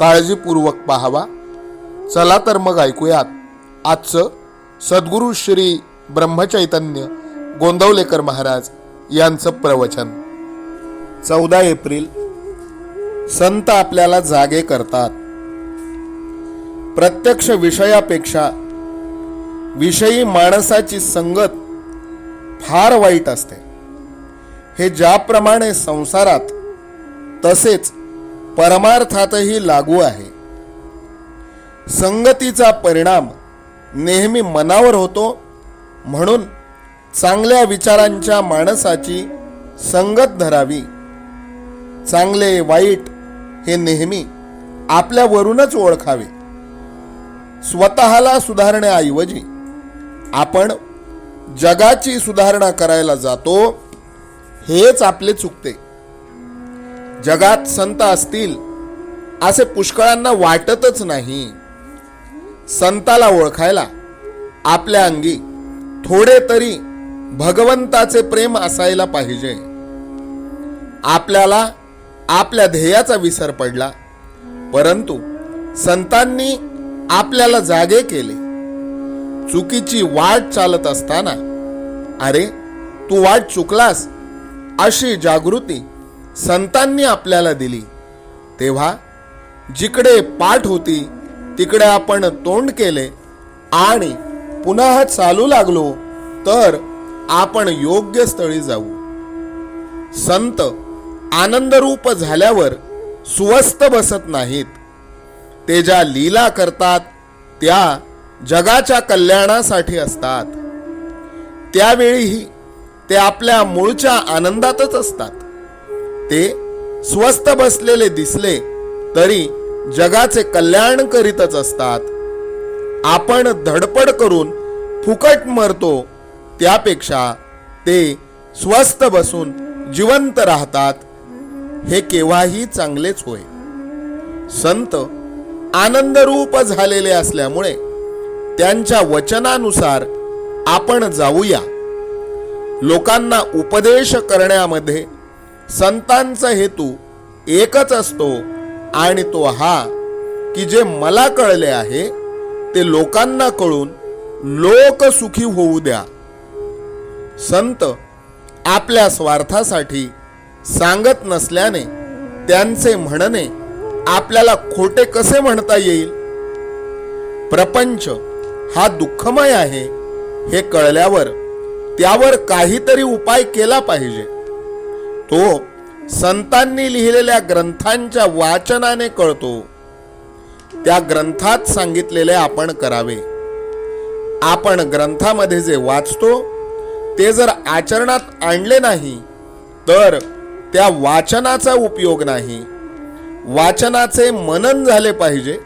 काळजीपूर्वक पाहावा. चला तर मग ऐकूयात. आजचं सद्गुरू श्री ब्रह्मचैतन्य गोंदवलेकर महाराज यांचं प्रवचन. चौदा एप्रिल. संत आपल्याला जागे करतात. प्रत्यक्ष विषयापेक्षा विषयी माणसाची संगत फार वाईट असते. हे ज्याप्रमाणे संसारात तसेच परमार्थातही लागू आहे. संगतीचा परिणाम नेहमी मनावर होतो म्हणून चांगल्या विचारांच्या माणसाची संगत धरावी. चांगले वाईट हे नेहमी आपल्यावरूनच ओळखावे. स्वतःला सुधारण्याऐवजी आपण जगाची सुधारणा करायला जातो हेच आपले चुकते. जगात संत असतील असे पुष्कळांना वाटतच नाही. संताला ओळखायला आपल्या अंगी थोडे तरी भगवंताचे प्रेम असायला पाहिजे. आपल्याला आपल्या ध्येयाचा विसर पडला परंतु संतांनी आपल्याला जागे केले. चुकीची वाट चालत असताना अरे तू वाट चुकलास अशी जागृती संतांनी आपल्याला दिली. तेव्हा जिकडे पाठ होती तिकडे आपण तोंड केले आणि पुन्हा चालू लागलो तर आपण योग्य स्थळी जाऊ. संत आनंदरूप झाल्यावर सुवस्थ बसत नाहीत. ते ज्या लीला करतात त्या जगाच्या कल्याणासाठी असतात. त्यावेळीही ते आपल्या मूळच्या आनंदातच असतात. ते स्वस्थ बसलेले दिसले तरी जगाचे कल्याण करीतच असतात. आपण धडपड करून फुकट मरतो त्यापेक्षा ते स्वस्थ बसून जिवंत राहतात. हे केव्हाही चांगलेच होय. संत आनंदरूप झालेले असल्यामुळे त्यांच्या वचनानुसार आपण जाऊया. लोकांना उपदेश करण्यामध्ये संतांचा हेतू एकच असतो आणि तो हा की जे मला कळले आहे ते लोकांना कळून लोक सुखी होऊ द्या. संत आपल्या स्वार्थासाठी सांगत नसल्याने त्यांचे म्हणणे आपल्याला खोटे कसे म्हणता येईल? प्रपंच हा दुःखमय आहे हे कळल्यावर त्यावर काहीतरी उपाय केला पाहिजे. तो संतांनी लिहिलेल्या ग्रंथांच्या वाचनाने कळतो. त्या ग्रंथात सांगितलेले आपण करावे. आपण ग्रंथामध्ये जे वाचतो ते जर आचरणात आणले नाही तर त्या वाचनाचा उपयोग नाही. वाचनाचे मनन झाले पाहिजे.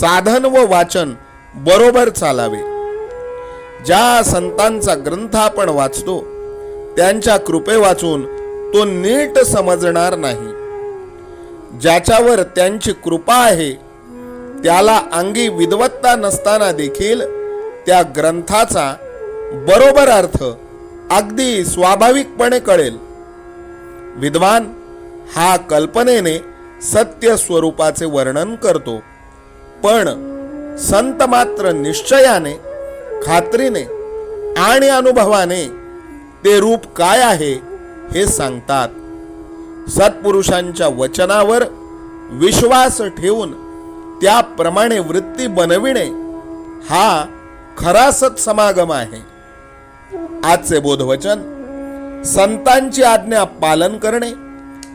साधन व वाचन बरोबर चालावे. ज्या संतांचा ग्रंथ आपण वाचतो त्यांच्या कृपे वाचून तो नीट समजणार नाही. ज्याच्यावर त्यांची कृपा आहे त्याला अंगी विद्वत्ता नसताना देखील त्या ग्रंथाचा बरोबर अर्थ अगदी स्वाभाविकपणे कळेल. विद्वान हा कल्पनेने सत्य स्वरूपाचे वर्णन करतो पण संत मात्र निश्चयाने खात्रीने आणि अनुभवाने ते रूप काय आहे हे सांगतात. सत्पुरुषांच्या वचनावर विश्वास ठेवून त्याप्रमाणे वृत्ती बनविणे हा खरा सत्समागम आहे. आजचे बोधवचन संतांची आज्ञा पालन करणे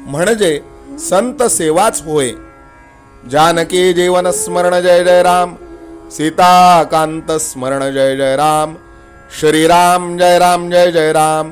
म्हणजे संत सेवाच होय. जानकी जीवन स्मरण जय जय राम सीताकांत स्मरण जय जय राम श्रीराम जय राम जय जय राम